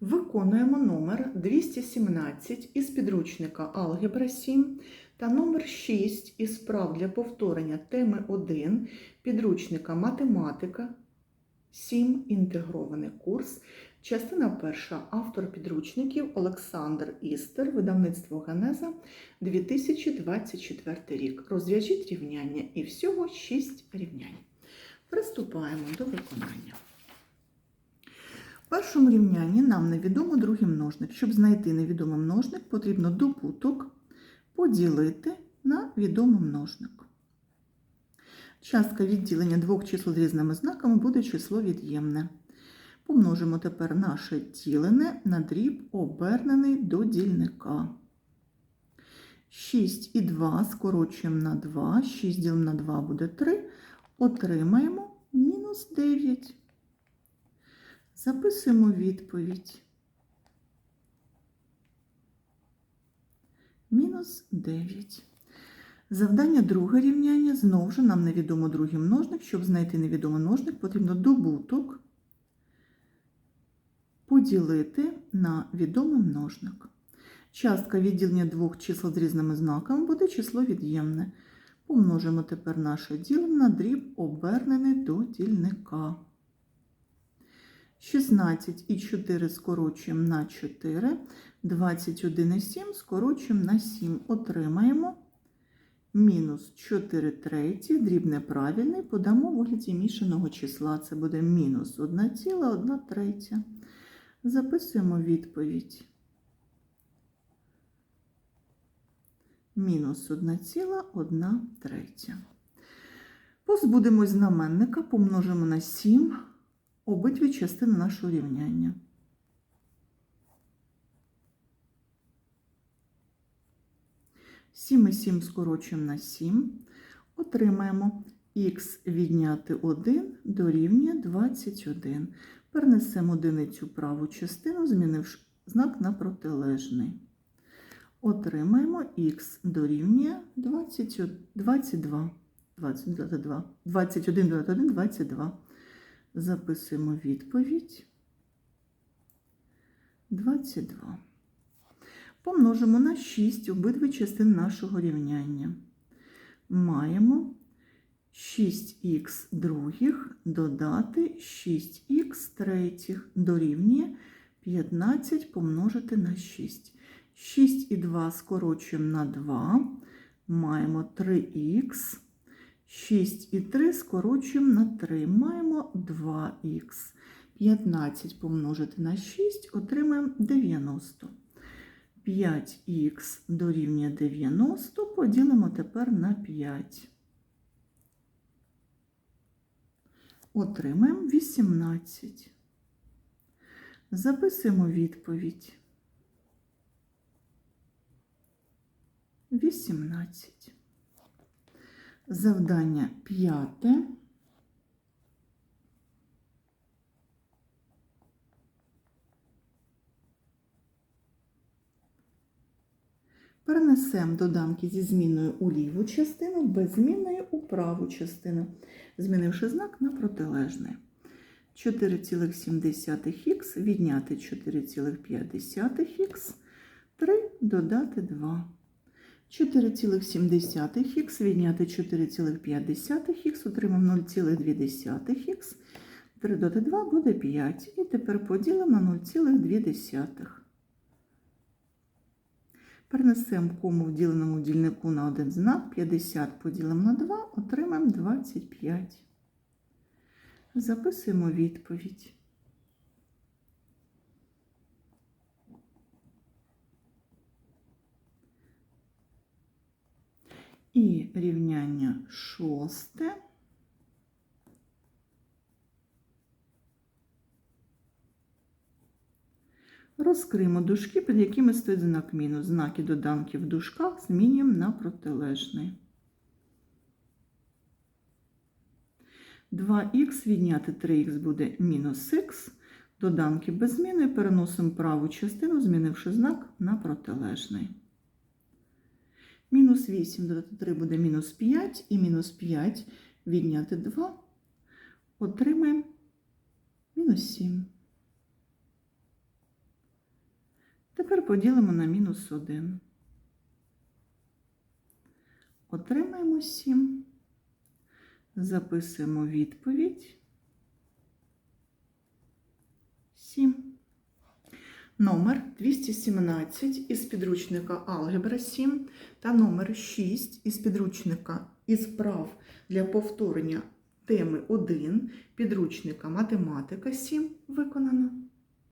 Виконуємо номер 217 із підручника Алгебра 7 та номер 6 із прав для повторення теми 1 підручника Математика 7. Інтегрований курс. Частина перша. Автор підручників Олександр Істер, видавництво Генеза 2024 рік. Розв'яжіть рівняння і всього 6 рівнянь. Приступаємо до виконання. В першому рівнянні нам невідомо другий множник. Щоб знайти невідомий множник, потрібно добуток поділити на відомий множник. Частка відділення двох чисел з різними знаками буде число від'ємне. Помножимо тепер наше ділене на дріб, обернений до дільника. 6 і 2 скорочуємо на 2, 6 ділимо на 2 буде 3, отримаємо мінус 9. Записуємо відповідь. Мінус 9. Завдання друге рівняння. Знову ж нам невідомо другий множник. Щоб знайти невідомий множник, потрібно добуток поділити на відомий множник. Частка відділення двох чисел з різними знаками буде число від'ємне. Помножимо тепер наше ділення на дріб, обернений до дільника. 16 і 4 скорочуємо на 4, 21 і 7 скорочуємо на 7. Отримаємо мінус 4 треті, дріб неправильний, подамо в вигляді мішаного числа. Це буде мінус 1,1 третя. Записуємо відповідь. Мінус 1,1 третя. Позбудемось знаменника, помножимо на 7 обидві частини нашого рівняння. Сім і 7 скорочуємо на 7, отримаємо х відняти 1 дорівнює 21. Перенесемо одиницю праву частину, змінивши знак на протилежний. Отримаємо х дорівнює 20, 22. 22. 21 21, 22. Записуємо відповідь 22. Помножимо на 6 обидві частини нашого рівняння. Маємо 6х других додати 6х третіх дорівнює 15 помножити на 6. 6 і 2 скорочуємо на 2, маємо 3х. 6 і 3 скорочуємо на 3, маємо 2х. 15 помножити на 6, отримаємо 90. 5х дорівнює 90, поділимо тепер на 5. Отримаємо 18. Записуємо відповідь. 18. Завдання п'яте. Перенесемо доданки зі зміною у ліву частину, без зміною у праву частину, змінивши знак на протилежний. 4,7х відняти 4,5х, 3 додати 2. 4,7х відняти 4,5х, отримаємо 0,2х. 3 додати 2 буде 5. І тепер поділимо на 0,2. Перенесемо кому в діленому дільнику на один знак. 50 поділимо на 2, отримаємо 25. Записуємо відповідь. І рівняння шосте. Розкриємо дужки, під якими стоїть знак мінус. Знаки доданків в дужках змінюємо на протилежний. 2х відняти 3х буде мінус х. Доданки без зміни переносимо праву частину, змінивши знак на протилежний. Мінус 8 додати 3 буде мінус 5, і мінус 5 відняти 2 отримаємо мінус 7. тепер поділимо на мінус 1. Отримаємо 7. Записуємо відповідь. 7. Номер 217 із підручника Алгебра 7 та номер 6 із підручника із прав для повторення теми 1 підручника Математика 7 виконано.